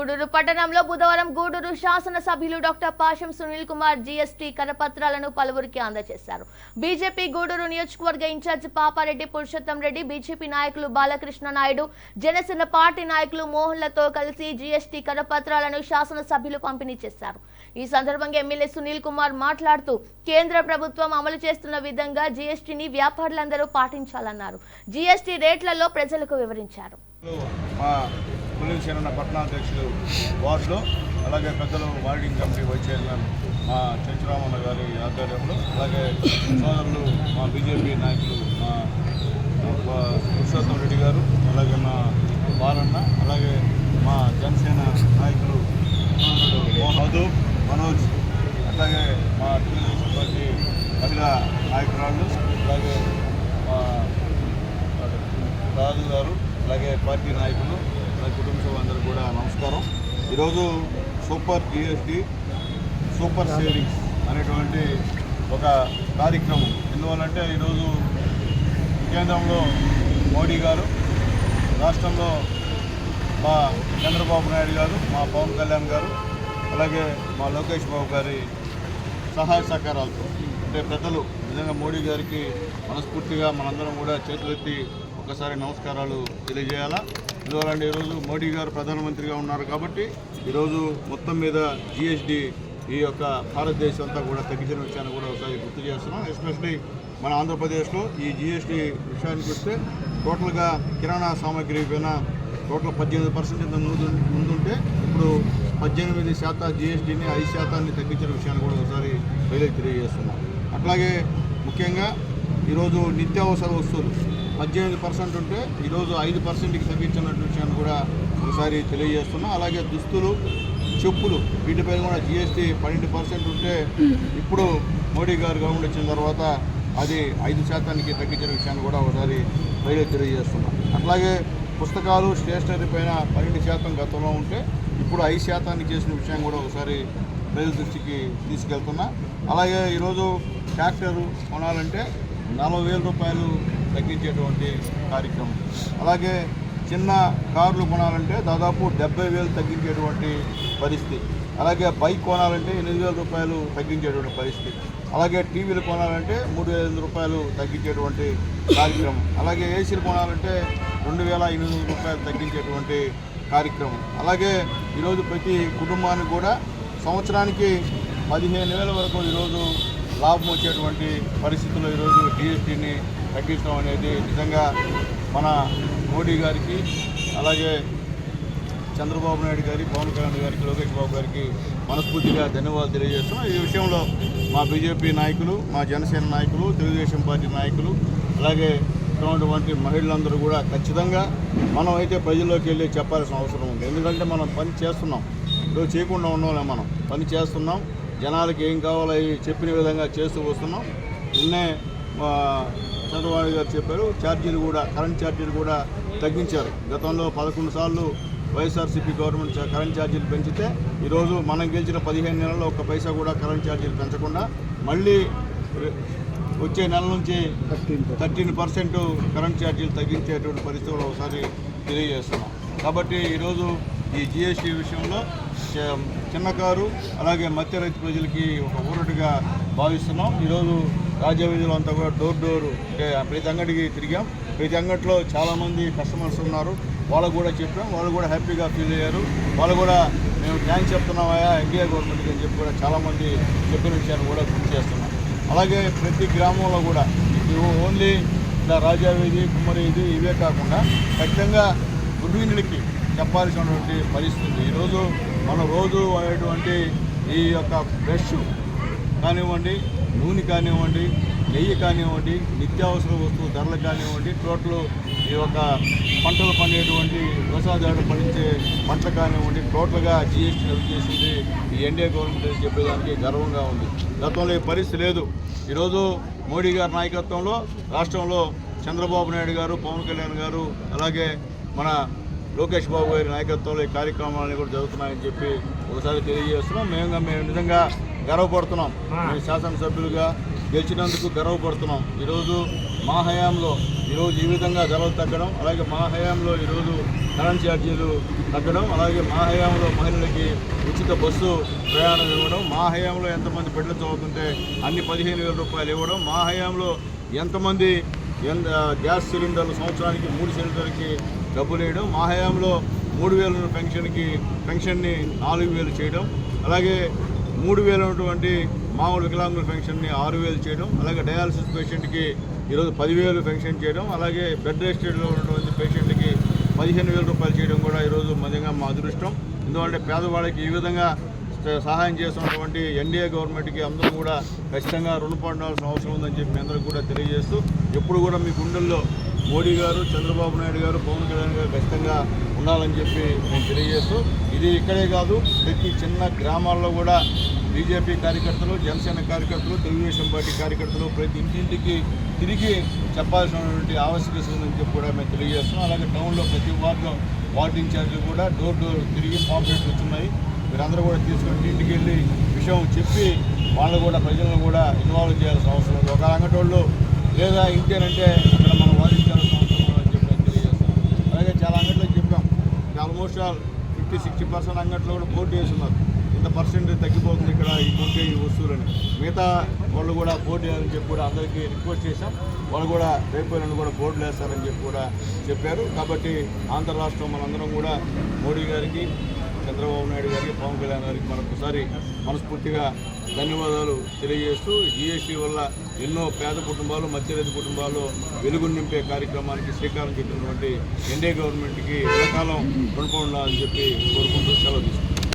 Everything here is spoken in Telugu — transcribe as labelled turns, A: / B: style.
A: గూడూరు పట్టణంలో బుధవారం గూడూరు శాసనసభ్యులు డాక్టర్ పాషం సునీల్ కుమార్ జీఎస్టీ కరపత్రాలను పలువురికి అందజేశారు. బీజేపీ గూడూరు నియోజకవర్గ ఇన్ఛార్జ్ పాపారెడ్డి పురుషోత్తం రెడ్డి బీజేపీ నాయకులు బాలకృష్ణ నాయుడు జనసేన పార్టీ నాయకులు మోహన్లతో కలిసి జీఎస్టీ కరపత్రాలను శాసనసభ్యులు పంపిణీ చేశారు. ఈ సందర్భంగా ఎమ్మెల్యే సునీల్ కుమార్ మాట్లాడుతూ కేంద్ర ప్రభుత్వం అమలు చేస్తున్న విధంగా జీఎస్టీని వ్యాపారులందరూ పాటించాలన్నారు. జీఎస్టీ రేట్లలో ప్రజలకు వివరించారు.
B: మా పట్టణాధ్యక్షులు వార్డులో అలాగే పెద్దలు వార్డింగ్ కమిటీ వైస్ చైర్మన్ మా చంచురామన్న గారి ఆధ్వర్యంలో అలాగే సోదరులు మా బీజేపీ నాయకులు మా పురుషోత్తం రెడ్డి గారు అలాగే మా బాలన్న అలాగే మా జనసేన నాయకులు మధు మనోజ్ అట్లాగే మా తెలుగుదేశం పార్టీ మహిళా నాయకురాళ్ళు అలాగే మా రాజు గారు అలాగే పార్టీ నాయకులు నా కుటుంబ సభ్యులందరూ కూడా నమస్కారం. ఈరోజు సూపర్ జిఎస్టి సూపర్ సేవింగ్స్ అనేటువంటి ఒక కార్యక్రమం. ఎందువల్లంటే ఈరోజు కేంద్రంలో మోడీ గారు రాష్ట్రంలో మా చంద్రబాబు నాయుడు గారు మా పవన్ కళ్యాణ్ గారు అలాగే మా లోకేష్ బాబు గారి సహాయ సహకారాలతో అంటే పెద్దలు నిజంగా మోడీ గారికి మనస్ఫూర్తిగా మనందరం కూడా చేతులెత్తి ఒకసారి నమస్కారాలు తెలియజేయాలా? ఎందువల్లంటే ఈరోజు మోడీ గారు ప్రధానమంత్రిగా ఉన్నారు కాబట్టి ఈరోజు మొత్తం మీద జిఎస్డి ఈ యొక్క భారతదేశం అంతా కూడా తగ్గించిన విషయాన్ని కూడా ఒకసారి గుర్తు చేస్తున్నాం. ఎస్పెషలీ మన ఆంధ్రప్రదేశ్లో ఈ జిఎస్టీ విషయానికి వస్తే టోటల్గా కిరాణా సామాగ్రి పైన టోటల్ పద్దెనిమిది పర్సెంట్ ముందు ముందుంటే ఇప్పుడు పద్దెనిమిది శాతం జిఎస్టీని ఐదు శాతాన్ని తగ్గించిన విషయాన్ని కూడా ఒకసారి ప్రజలకు తెలియజేస్తున్నాం. అట్లాగే ముఖ్యంగా ఈరోజు నిత్యావసర వస్తువులు పద్దెనిమిది పర్సెంట్ ఉంటే ఈరోజు ఐదు పర్సెంట్కి తగ్గించినట్టు విషయాన్ని కూడా ఒకసారి తెలియజేస్తున్నాం. అలాగే దుస్తులు చెప్పులు వీటిపైన కూడా జిఎస్టీ పన్నెండు పర్సెంట్ ఉంటే ఇప్పుడు మోడీ గారు గవర్నమెంట్ వచ్చిన తర్వాత అది ఐదు శాతానికి తగ్గించిన విషయాన్ని కూడా ఒకసారి ప్రజలకు తెలియజేస్తున్నాం. అట్లాగే పుస్తకాలు స్టేషనరీ పైన పన్నెండు శాతం గతంలో ఉంటే ఇప్పుడు ఐదు శాతానికి చేసిన విషయం కూడా ఒకసారి ప్రజల దృష్టికి తీసుకెళ్తున్నా. అలాగే ఈరోజు ట్రాక్టర్ కొనాలంటే నలభై వేల రూపాయలు తగ్గించేటువంటి కార్యక్రమం. అలాగే చిన్న కార్లు కొనాలంటే దాదాపు డెబ్బై వేలు తగ్గించేటువంటి పరిస్థితి. అలాగే బైక్ కొనాలంటే ఎనిమిది వేల రూపాయలు తగ్గించేటువంటి పరిస్థితి. అలాగే టీవీలు కొనాలంటే మూడు వేల రూపాయలు తగ్గించేటువంటి కార్యక్రమం. అలాగే ఏసీలు కొనాలంటే రెండు వేల ఎనిమిది వందల రూపాయలు తగ్గించేటువంటి కార్యక్రమం. అలాగే ఈరోజు ప్రతి కుటుంబానికి కూడా సంవత్సరానికి పదిహేను వేల వరకు ఈరోజు లాభం వచ్చేటువంటి పరిస్థితుల్లో ఈరోజు డిఎస్టీని తగ్గించడం అనేది నిజంగా మన మోడీ గారికి అలాగే చంద్రబాబు నాయుడు గారి పవన్ కళ్యాణ్ గారికి లోకేష్ బాబు గారికి మనస్ఫూర్తిగా ధన్యవాదాలు తెలియజేస్తున్నాం. ఈ విషయంలో మా బీజేపీ నాయకులు మా జనసేన నాయకులు తెలుగుదేశం పార్టీ నాయకులు అలాగే ఉన్నటువంటి మహిళలందరూ కూడా ఖచ్చితంగా మనం అయితే ప్రజల్లోకి వెళ్ళి చెప్పాల్సిన అవసరం ఉంది. ఎందుకంటే మనం పని చేస్తున్నాం. ఇప్పుడు చేయకుండా ఉండడం మనం. పని చేస్తున్నాం. జనాలకి ఏం కావాలో అవి చెప్పిన విధంగా చేస్తూ వస్తున్నాం. నిన్నే చంద్రబాబు గారు చెప్పారు ఛార్జీలు కూడా కరెంట్ ఛార్జీలు కూడా తగ్గించారు. గతంలో పదకొండు సార్లు వైఎస్ఆర్సీపీ గవర్నమెంట్ చా- కరెంట్ ఛార్జీలు పెంచితే ఈరోజు మనం గెలిచిన పదిహేను నెలల్లో ఒక పైసా కూడా కరెంట్ ఛార్జీలు పెంచకుండా మళ్ళీ వచ్చే నెల నుంచి థర్టీన్ పర్సెంట్ కరెంట్ ఛార్జీలు తగ్గించేటువంటి పరిస్థితులు ఒకసారి తెలియజేస్తున్నాం. కాబట్టి ఈరోజు ఈ జిఎస్టీ విషయంలో చిన్నకారు చిన్న కారు అలాగే మధ్య రైతు ప్రజలకి ఒక ఊరటుగా భావిస్తున్నాం. ఈరోజు రాజ్య వీధులు అంతా కూడా డోర్ డోర్ అంటే ప్రతి అంగడికి తిరిగాం. ప్రతి అంగట్లో చాలామంది కస్టమర్స్ ఉన్నారు. వాళ్ళకు కూడా చెప్పాం. వాళ్ళు కూడా హ్యాపీగా ఫీల్ అయ్యారు. వాళ్ళు కూడా మేము థ్యాంక్స్ చెప్తున్నామయ్యా ఎన్డీఏ గవర్నమెంట్కి అని చెప్పి కూడా చాలామంది చెప్పిన విషయాన్ని కూడా గుర్తు చేస్తున్నాం. అలాగే ప్రతి గ్రామంలో కూడా ఇవి ఓన్లీ ఇలా రాజా వీధి కుమ్మరి వీధి ఇవే కాకుండా ఖచ్చితంగా గృహిణులకి చెప్పాల్సినటువంటి పరిస్థితి ఈరోజు మనం రోజు వాడేటువంటి ఈ యొక్క బ్రష్ కానివ్వండి నూనె కానివ్వండి నెయ్యి కానివ్వండి నిత్యావసర వస్తువు ధరలు కానివ్వండి టోటల్ ఈ యొక్క పంటలు పండేటువంటి వ్యవసాయదారులు పండించే పంటలు కానివ్వండి టోటల్గా జిఎస్టీ రద్దు చేసింది ఈ ఎన్డీఏ గవర్నమెంట్ అని చెప్పేదానికి గర్వంగా ఉంది. గతంలో ఈ పరిస్థితి లేదు. ఈరోజు మోడీ గారి నాయకత్వంలో రాష్ట్రంలో చంద్రబాబు నాయుడు గారు పవన్ కళ్యాణ్ గారు అలాగే మన లోకేష్ బాబు గారి నాయకత్వంలో ఈ కార్యక్రమాలన్నీ కూడా జరుగుతున్నాయని చెప్పి ఒకసారి తెలియజేస్తున్నాం. మేము మేము నిజంగా గర్వపడుతున్నాం. మీ శాసనసభ్యులుగా గెలిచినందుకు గర్వపడుతున్నాం. ఈరోజు మా హయాంలో ఈరోజు ఈ విధంగా ధరలు తగ్గడం అలాగే మా హయాంలో ఈరోజు కరెంట్ ఛార్జీలు తగ్గడం అలాగే మా హయాంలో మహిళలకి ఉచిత బస్సు ప్రయాణం ఇవ్వడం మా హయాంలో ఎంతమంది బిడ్డలు చదువుతుంటే అన్ని పదిహేను వేల రూపాయలు ఇవ్వడం మా హయాంలో ఎంతమంది ఎంత గ్యాస్ సిలిండర్లు సంవత్సరానికి మూడు సిలిండర్కి డబ్బులు వేయడం మా హయాంలో మూడు వేల పెన్షన్కి పెన్షన్ని నాలుగు వేలు చేయడం అలాగే మూడు వేలు ఉన్నటువంటి మామూలు వికలాంగుల పెన్షన్ని ఆరు వేలు చేయడం అలాగే డయాలసిస్ పేషెంట్కి ఈరోజు పదివేలు పెన్షన్ చేయడం అలాగే బెడ్ రెస్టెడ్లో ఉన్నటువంటి పేషెంట్కి పదిహేను వేల రూపాయలు చేయడం కూడా ఈరోజు నిజంగా మా అదృష్టం. ఎందుకంటే పేదవాళ్ళకి ఈ విధంగా సహాయం చేస్తున్నటువంటి ఎన్డీఏ గవర్నమెంట్కి అందరూ కూడా ఖచ్చితంగా రుణపడాల్సిన అవసరం ఉందని చెప్పి అందరూ కూడా తెలియజేస్తూ ఎప్పుడు కూడా మీ గుండెల్లో మోడీ గారు చంద్రబాబు నాయుడు గారు పవన్ కళ్యాణ్ గారు ఖచ్చితంగా ఉండాలని చెప్పి నేను తెలియజేస్తూ ఇది ఇక్కడే కాదు ప్రతి చిన్న గ్రామాల్లో కూడా బీజేపీ కార్యకర్తలు జనసేన కార్యకర్తలు తెలుగుదేశం పార్టీ కార్యకర్తలు ప్రతి ఇంటింటికి తిరిగి చెప్పాల్సినటువంటి ఆవశ్యకత ఉందని చెప్పి కూడా మేము తెలియజేస్తున్నాం. అలాగే టౌన్లో ప్రతి వార్డులో వార్డు ఇన్ఛార్జీలు కూడా డోర్ డోర్ తిరిగి పాంప్లెట్లు వస్తున్నాయి మీరందరూ కూడా తీసుకొని ఇంటికి వెళ్ళి విషయం చెప్పి వాళ్ళు కూడా ప్రజలను కూడా ఇన్వాల్వ్ చేయాల్సిన అవసరం ఉంది. ఒక అంగటోళ్ళు లేదా ఇంకేనంటే అక్కడ మనం వాదించాల్సిన అవసరం ఉందని చెప్పి నేను తెలియజేస్తాం అలాగే చాలా అంగట్లో చెప్పాం ఆల్మోస్ట్ ఫిఫ్టీ సిక్స్టీ పర్సెంట్ అంగట్లో కూడా బోర్డు చేస్తున్నారు. ఇంత పర్సెంట్ తగ్గిపోతుంది ఇక్కడ ఈ కొంటే ఈ వస్తువులని. మిగతా వాళ్ళు కూడా పోటీ వేయాలని చెప్పి కూడా అందరికీ రిక్వెస్ట్ చేశాం. వాళ్ళు కూడా రేపు కూడా బోర్డులు వేస్తారని చెప్పి కూడా చెప్పారు. కాబట్టి ఆంధ్ర రాష్ట్రం మనందరం కూడా మోడీ గారికి చంద్రబాబు నాయుడు గారికి పవన్ కళ్యాణ్ గారికి మరొకసారి మనస్ఫూర్తిగా ధన్యవాదాలు తెలియజేస్తూ జీఎస్టీ వల్ల ఎన్నో పేద కుటుంబాలు మధ్యతరగతి కుటుంబాలు వెలుగు నింపే కార్యక్రమానికి శ్రీకారం చుట్టినటువంటి ఎన్డీఏ గవర్నమెంట్కి ఎల్లకాలం రుణపడి అని చెప్పి కోరుకుంటూ సెలవు తీసుకుంటాం